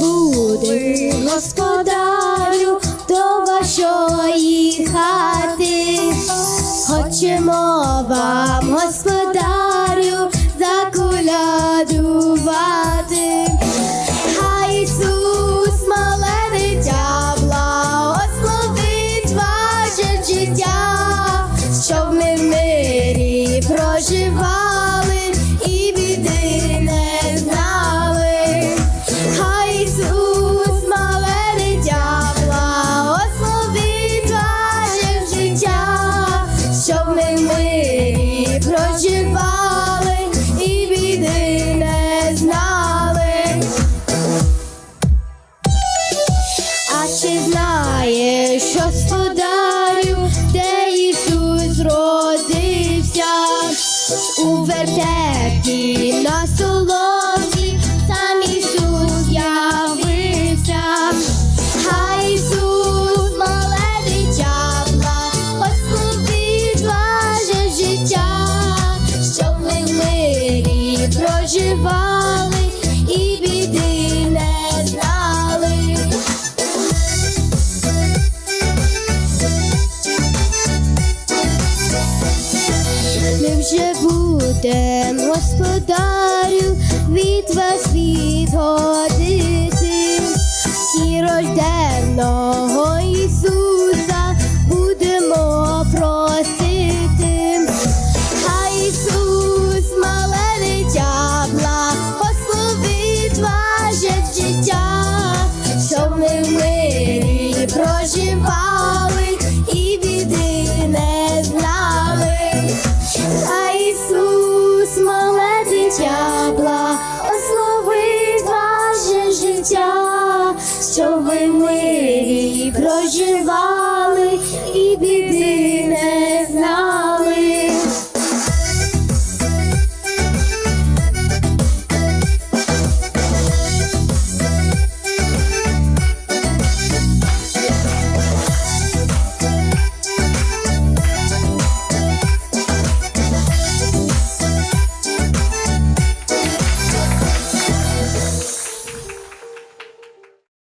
буде господарю до вашої хати. Хочемо вам, господарю, Вертепі на соломі сам Ісус. Хай Ісус, мале дитя, благословить ваше життя, щоб ми в мирі проживали Ми вже будем, господарю, від вас відходити. І рожденного Ісуса будемо просити. Хай Ісус, мале дитя, благословить ваше життя, щоб ми в мирі проживали ваше